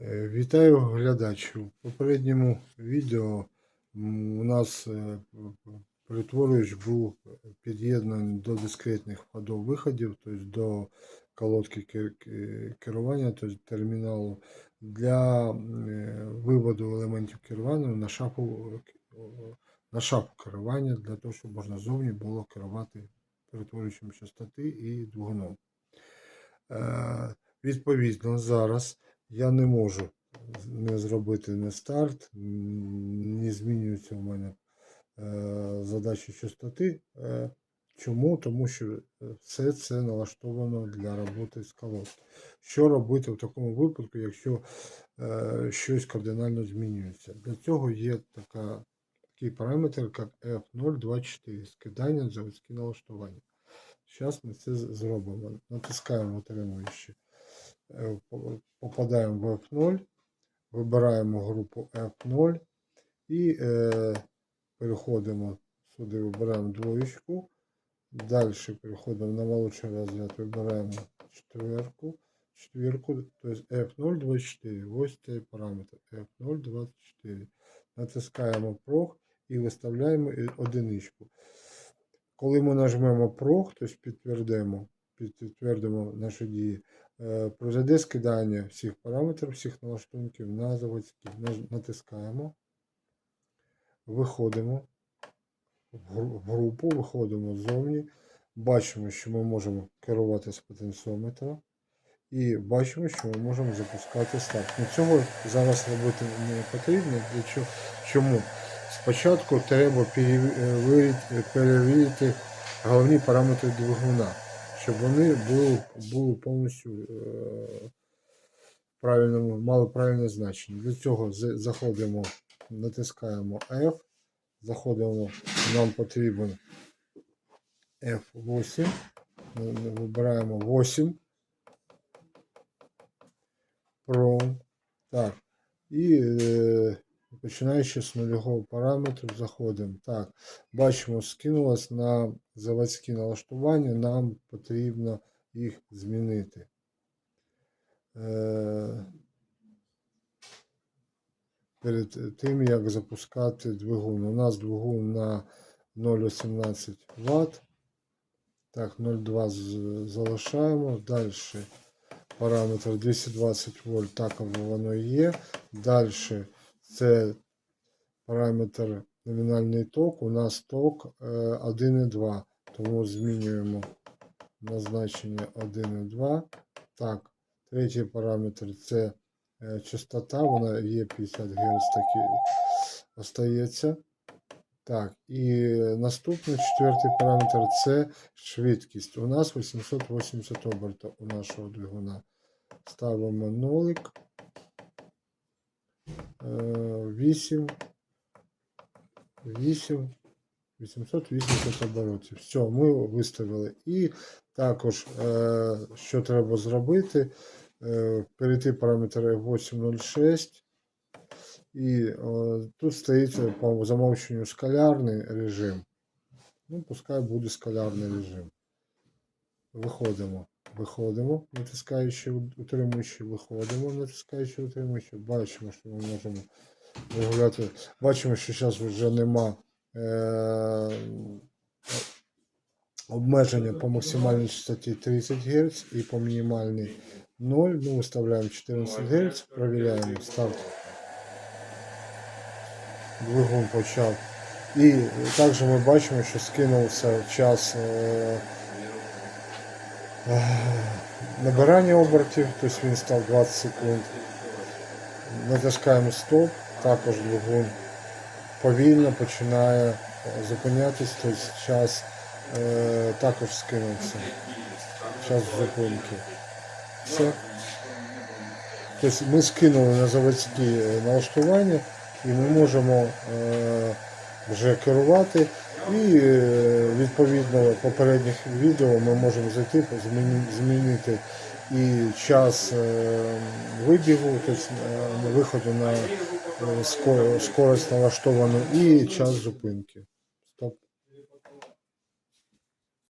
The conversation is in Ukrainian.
Е, Вітаю глядачів. У попередньому відео у нас е, перетворювач був під'єднаний до дискретних входів-виходів, тобто до колодки керування, тобто терміналу для е, виводу елементів керування на о, на шапу керування, для того, щоб можна зовні було керувати перетворюючим частоти і двигуном. Відповідно, зараз я не можу не зробити не старт, не змінюються у мене е, задачі частоти. Е, Чому? Тому що е, все це налаштовано для роботи з колодки. Що робити в такому випадку, якщо е, щось кардинально змінюється? Для цього є така, такий параметр, як F024, скидання заводські налаштування. Зараз ми це зробимо. Натискаємо отримуючи. Е, по- Попадаємо в F0, вибираємо групу F0 і е, переходимо сюди, вибираємо двоєчку. Далі переходимо на молодший розряд, вибираємо четверку, четвірку, тобто F024. Ось цей параметр F024. Натискаємо PROG і виставляємо одиничку. Коли ми нажмемо PROG, тобто підтвердимо, підтвердимо наші дії, е, скидання всіх параметрів, всіх налаштунків на заводські. Натискаємо, виходимо в групу, виходимо ззовні, бачимо, що ми можемо керувати з потенціометра. І бачимо, що ми можемо запускати старт. Ну, цього зараз робити не потрібно. Чому? Спочатку треба перевірити головні параметри двигуна, щоб вони були, були повністю е, правильному, мали правильне значення. Для цього заходимо, натискаємо F, заходимо, нам потрібен F8, ми- ми вибираємо 8. Pro. Так. І е, починаючи з нульового параметру, заходимо. Так, бачимо, скинулось на заводські налаштування, нам потрібно їх змінити. Е, перед тим, як запускати двигун. У нас двигун на 0,18 Вт. Так, 0,2 залишаємо. Далі параметр 220 вольт, так воно і є. Далі це параметр номінальний ток. У нас ток е, 1,2, тому змінюємо на значення 1,2. Так, третій параметр це е, частота, вона є 50 Гц, так і остається. Так, і наступний четвертий параметр це швидкість. У нас 880 обертів у нашого двигуна. Ставимо нолик. Е, 8. 8. 880 оборотів. Все, ми виставили. І також, е, що треба зробити, е, перейти параметр 806. І е, тут стоїть по замовченню скалярний режим. Ну, пускай буде скалярний режим. Виходимо. Виходимо, натискаючи утримуючи, виходимо, натискаючи утримуючи. Бачимо, що ми можемо регуляти. Бачимо, що зараз вже нема е- обмеження по максимальній частоті 30 Гц і по мінімальній 0. Ми виставляємо 14 Гц, провіряємо старт. Двигун почав. І також ми бачимо, що скинувся час е, набирання обертів, тобто він став 20 секунд. Натискаємо стоп, також двигун повільно починає зупинятись, тобто час е, також скинувся. Час зупинки. Все. Тобто ми скинули на заводські е, налаштування і ми можемо е, вже керувати. І е, відповідно попередніх відео ми можемо зайти, зміни- змінити і час е, вибігу, тобто виходу на е, скорость налаштовану, і час зупинки.